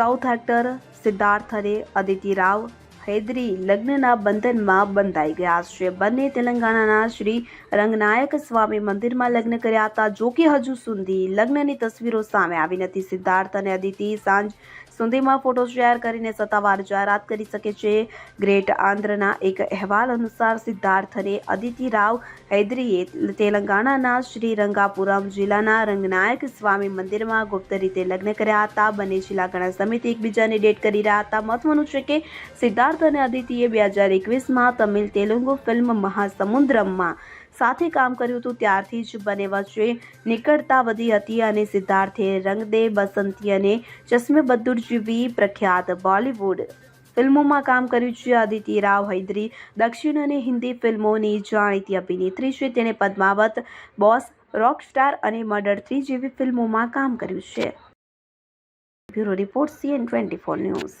South actor Siddharth અને અદિતિ રાવ હૈદરી લગ્નના બંધનમાં બંધાઈ ગયા. છે બંને તેલંગાણાના શ્રી રંગનાયક સ્વામી મંદિરમાં લગ્ન કર્યા હતા. જો કે હજુ સુધી લગ્નની તસવીરો સામે આવી નથી. સિદ્ધાર્થ અને અદિતિ સાંજ સુધીમાં ફોટો શેર કરીને સત્તાવાર જાહેરાત કરી શકે છે. ગ્રેટ આંધ્રના એક અહેવાલ અનુસાર સિદ્ધાર્થ અને અદિતિ રાવ હૈદરીએ તેલંગાણાના શ્રી રંગાપુરમ જિલ્લાના રંગનાયક સ્વામી મંદિરમાં ગુપ્ત રીતે લગ્ન કર્યા હતા. બંને જિલ્લા ઘણા સમયથી એકબીજાને ડેટ કરી રહ્યા હતા. મહત્વનું છે કે સિદ્ધાર્થ અને અદિતિએ બે હજાર એકવીસમાં તમિલ તેલુગુ ફિલ્મ મહાસમુદ્રમમાં સાથે કામ કર્યું હતું. ત્યારથી જ બંને વચ્ચે નિકટતા વધી હતી અને સિદ્ધાર્થે રંગદે, બસંતી અને ચશ્મે બદ્દુર જેવી પ્રખ્યાત બોલિવૂડ ફિલ્મોમાં કામ કર્યું છે. અદિતિ રાવ હૈદરી દક્ષિણ અને હિન્દી ફિલ્મોની જાણીતી અભિનેત્રી છે. તેણે પદ્માવત, બોસ, રોકસ્ટાર અને મર્ડર થ્રી જેવી ફિલ્મોમાં કામ કર્યું છે. Bureau report, CN twenty four news.